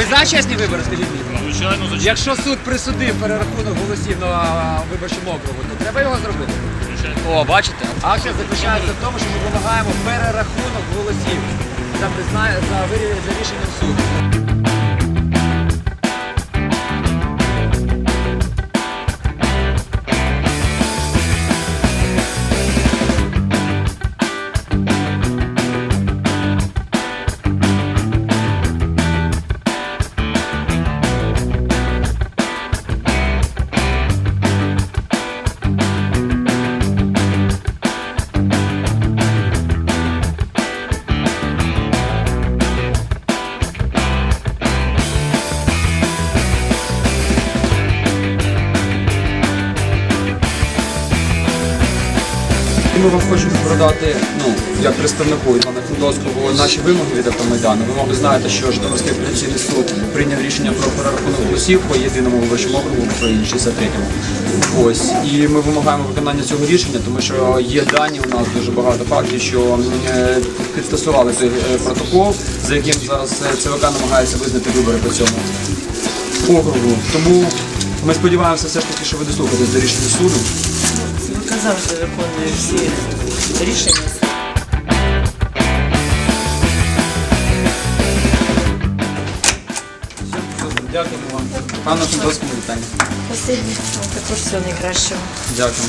за чесні вибори, скажіть мені? Звичайно, за Якщо суд присудив перерахунок голосів на виборчому округу, то треба його зробити. О, бачите? Акція заключається в тому, що ми вимагаємо перерахунок голосів за призна... за вир... за рішенням суду. Ми вам хочемо продати, ну, як представнику Івана Федоского, наші вимоги від автомайдану. Ви, мабуть, знаєте, що Житомирський апеляційний суд прийняв рішення про перерахунок голосів по єдиному виборчому округу в Україні 63-му. Ось. І ми вимагаємо виконання цього рішення, тому що є дані у нас дуже багато фактів, що е, підтасували той е, протокол, за яким зараз е, ЦВК намагається визнати вибори по цьому округу. Тому ми сподіваємося все ж таки, що ви дослухаєтесь до рішення суду. Казав, що виконує всі рішення. Дякуємо вам. Пане Федоскому вітання. Спасибі, також всього найкращого. Дякую.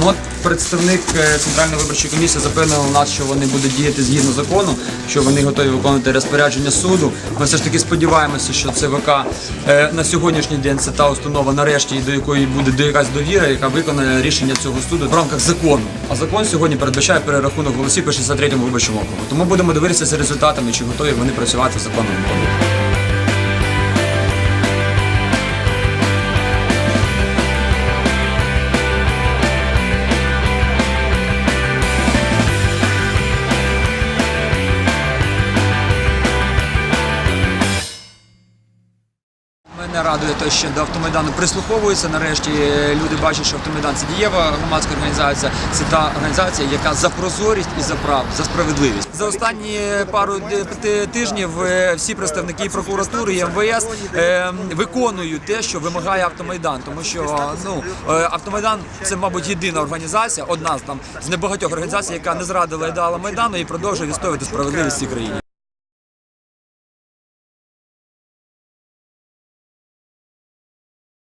Ну от представник е, Центральної виборчої комісії запевнив нас, що вони будуть діяти згідно закону, що вони готові виконувати розпорядження суду. Ми все ж таки сподіваємося, що ЦВК е, на сьогоднішній день це та установа, нарешті, до якої буде якась довіра, яка виконає рішення цього суду в рамках закону. А закон сьогодні передбачає перерахунок голосів по 63-му виборчому округу. Тому будемо дивитися результатами, чи готові вони працювати в законному радує те, що до автомайдану прислуховуються. Нарешті е, люди бачать, що автомайдан це дієва громадська організація. Це та організація, яка за прозорість і за прав, за справедливість. За останні пару тижнів е, всі представники прокуратури і МВС е, виконують те, що вимагає автомайдан, тому що ну автомайдан це, мабуть, єдина організація, одна з там з небагатьох організацій, яка не зрадила ідеала майдану і продовжує відстоювати справедливість в країні.